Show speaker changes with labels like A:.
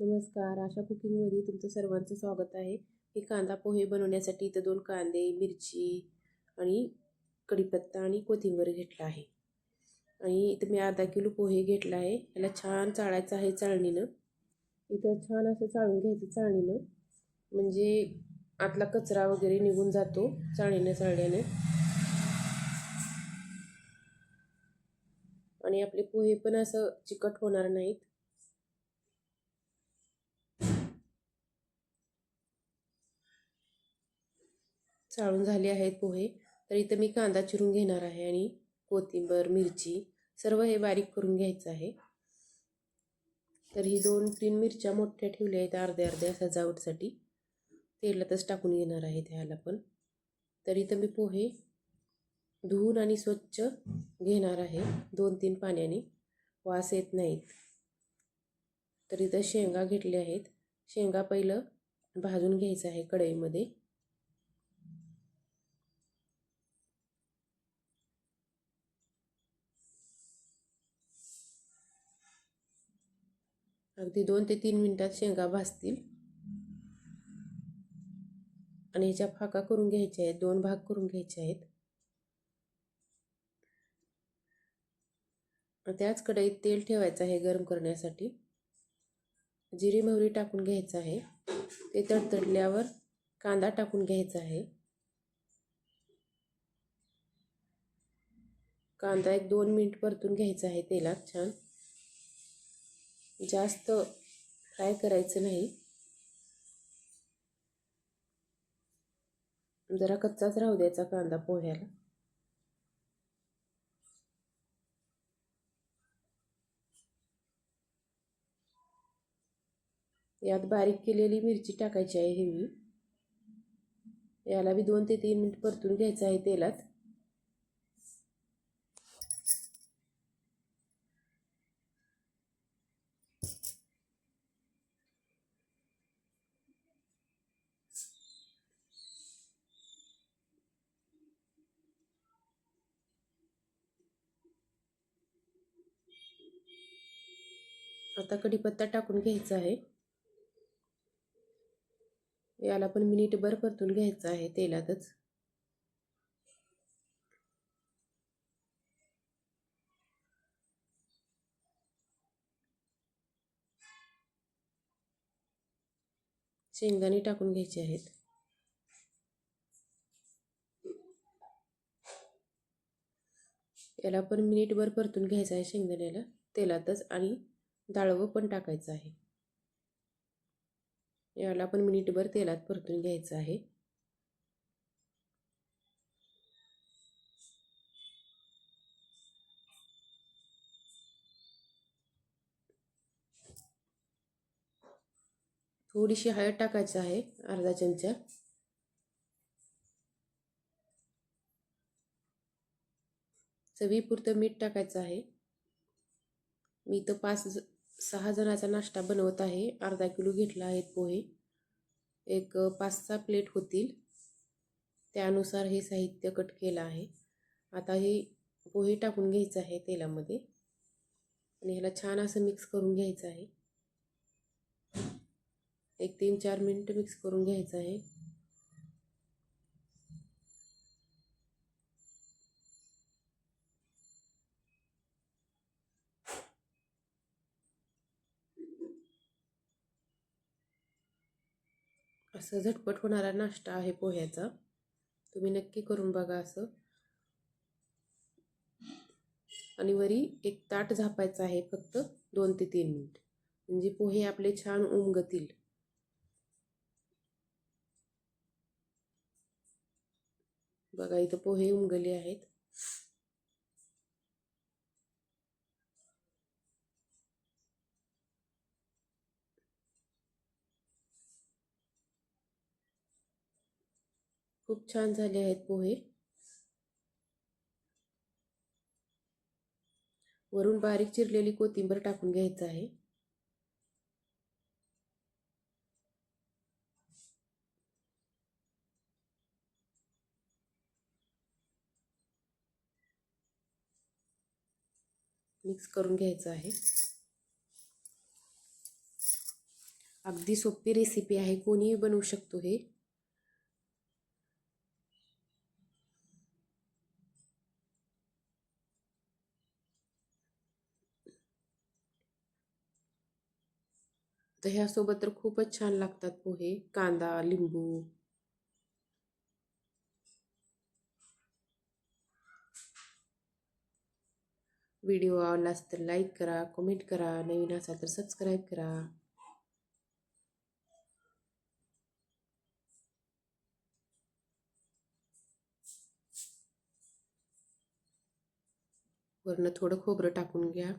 A: नमस्कार. आशा कुकिंगमध्ये तुमचं सर्वांचं स्वागत आहे. हे कांदा पोहे बनवण्यासाठी इथं दोन कांदे मिरची आणि कढीपत्ता आणि कोथिंबीर घेतला आहे. आणि इथं मी अर्धा किलो पोहे घेतला आहे. याला छान चाळायचं आहे चाळणीनं. इथं छान असं चाळून घ्यायचं चाळणीनं. म्हणजे आतला कचरा वगैरे निघून जातो चाळणीनं चाळल्याने आणि आपले पोहे पण असं चिकट होणार नाहीत. चाळून झाले आहेत पोहे. तर इथं मी कांदा चिरून घेणार आहे आणि कोथिंबर मिरची सर्व हे बारीक करून घ्यायचं आहे. तर ही दोन तीन मिरच्या मोठ्या ठेवल्या आहेत अर्ध्या अर्ध्या सजावटसाठी. तेलातच टाकून घेणार आहे ह्याला पण. तर इथं मी पोहे धुवून आणि स्वच्छ घेणार आहे. दोन तीन पाण्याने वास येत नाहीत. तर इथं शेंगा घेतल्या आहेत. शेंगा पहिलं भाजून घ्यायचं आहे कढईमध्ये. अगदी दोन ते तीन मिनटात शेंगा भाजतील. आणि ह्याच्या फाका करून घ्यायच्या आहेत दोन भाग करून घ्यायचे आहेत. त्याच कढईत तेल ठेवायचं आहे गरम करण्यासाठी. जिरी मोहरी टाकून घ्यायचं आहे. ते तडतडल्यावर कांदा टाकून घ्यायचा आहे. कांदा एक दोन मिनिट परतून घ्यायचा आहे तेलात छान. जास्त फ्राय करायचं नाही. जरा कच्चाच राहू द्यायचा कांदा पोह्याला. यात बारीक केलेली मिरची टाकायची आहे हिरवी. याला बी दोन ते तीन मिनिट परतून घ्यायचं आहे तेलात. आता कढीपत्ता टाकून घ्यायचा आहे. याला पण मिनिटभर परतून घ्यायचं आहे तेलातच. शेंगदाणे टाकून घ्यायचे आहेत. याला पण मिनिटभर परतून घ्यायचं आहे शेंगदाण्याला तेलातच आणि डाळवं पण टाकायचं आहे. याला पण मिनिटभर तेलात परतून घ्यायचं आहे. थोडीशी हळद टाकायचं आहे अर्धा चमचा. चवीपुरतं मीठ टाकायचं आहे. मी तर पाच सहा जणाचा नाश्ता बनवत आहे. अर्धा किलो घेतला आहेत पोहे. एक पाच सहा प्लेट होतील. त्यानुसार हे साहित्य कट केलं आहे. आता हे पोहे टाकून घ्यायचं आहे तेलामध्ये. आणि ह्याला छान असं मिक्स करून घ्यायचं आहे. एक तीन चार मिनटं मिक्स करून घ्यायचं आहे. असं झटपट होणारा नाश्ता आहे पोह्याचा. तुम्ही नक्की करून बघा असं. आणि वरी एक ताट झापायचं आहे फक्त दोन ते तीन मिनिट. म्हणजे पोहे आपले छान उमगतील. बघा इथं पोहे उमगले आहेत. खूप छान झाले आहेत पोहे. वरून बारीक चिरलेली कोथिंबीर टाकून घ्यायचं आहे. मिक्स करून घ्यायचं आहे. अगदी सोपी रेसिपी आहे. कोणीही बनवू शकतो हे. तर ह्यासोबत तर खूपच छान लागतात पोहे. कांदा लिंबू. व्हिडिओ आवडला तर लाईक करा कमेंट करा नवीन असाल तर सबस्क्राईब करा. वरनं थोडं खोबरं टाकून घ्या.